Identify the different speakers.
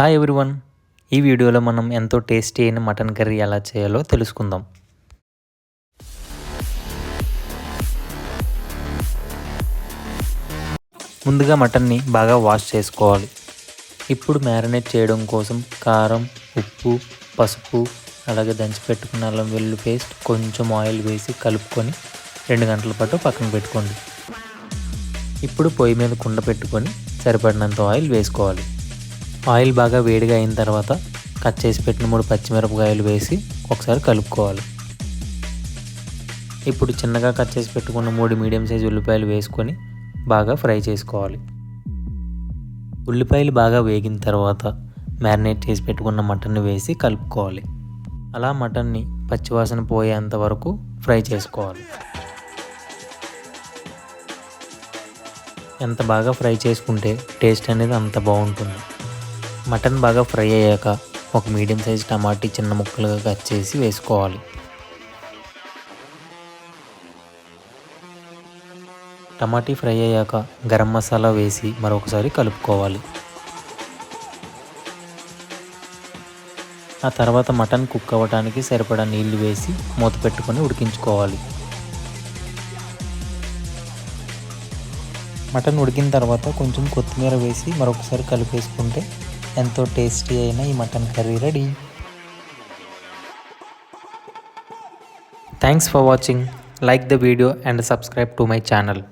Speaker 1: Hi everyone ఈ వీడియోలో మనం ఎంతో టేస్టీ అయిన మటన్ కర్రీ ఎలా చేయాలో తెలుసుకుందాం. ముందుగా మటన్ని బాగా వాష్ చేసుకోవాలి. ఇప్పుడు మ్యారినేట్ చేయడం కోసం కారం ఉప్పు పసుపు అలాగే దంచి పెట్టుకున్న అల్లం వెల్లు పేస్ట్ కొంచెం ఆయిల్ వేసి కలుపుకొని రెండు గంటల పాటు పక్కన పెట్టుకోండి. ఇప్పుడు పొయ్యి మీద కుండ పెట్టుకొని సరిపడినంత ఆయిల్ వేసుకోవాలి. ఆయిల్ బాగా వేడిగా అయిన తర్వాత కట్ చేసి పెట్టిన మూడు పచ్చిమిరపకాయలు వేసి ఒకసారి కలుపుకోవాలి. ఇప్పుడు చిన్నగా కట్ చేసి పెట్టుకున్న మూడు మీడియం సైజ్ ఉల్లిపాయలు వేసుకొని బాగా ఫ్రై చేసుకోవాలి. ఉల్లిపాయలు బాగా వేగిన తర్వాత మ్యారినేట్ చేసి పెట్టుకున్న మటన్ని వేసి కలుపుకోవాలి. అలా మటన్ని పచ్చివాసన పోయేంత వరకు ఫ్రై చేసుకోవాలి. ఎంత బాగా ఫ్రై చేసుకుంటే టేస్ట్ అనేది అంత బాగుంటుంది. మటన్ బాగా ఫ్రై అయ్యాక ఒక మీడియం సైజ్ టమాటీ చిన్న ముక్కలుగా కట్ చేసి వేసుకోవాలి. టమాటీ ఫ్రై అయ్యాక గరం మసాలా వేసి మరొకసారి కలుపుకోవాలి. ఆ తర్వాత మటన్ కుక్ అవ్వడానికి సరిపడా నీళ్ళు వేసి మూత పెట్టుకొని ఉడికించుకోవాలి. మటన్ ఉడికిన తర్వాత కొంచెం కొత్తిమీర వేసి మరొకసారి కలిపేసుకుంటే ఎంతో టేస్టీ అయిన ఈ mutton curry ready. Thanks for watching like the video and subscribe to my channel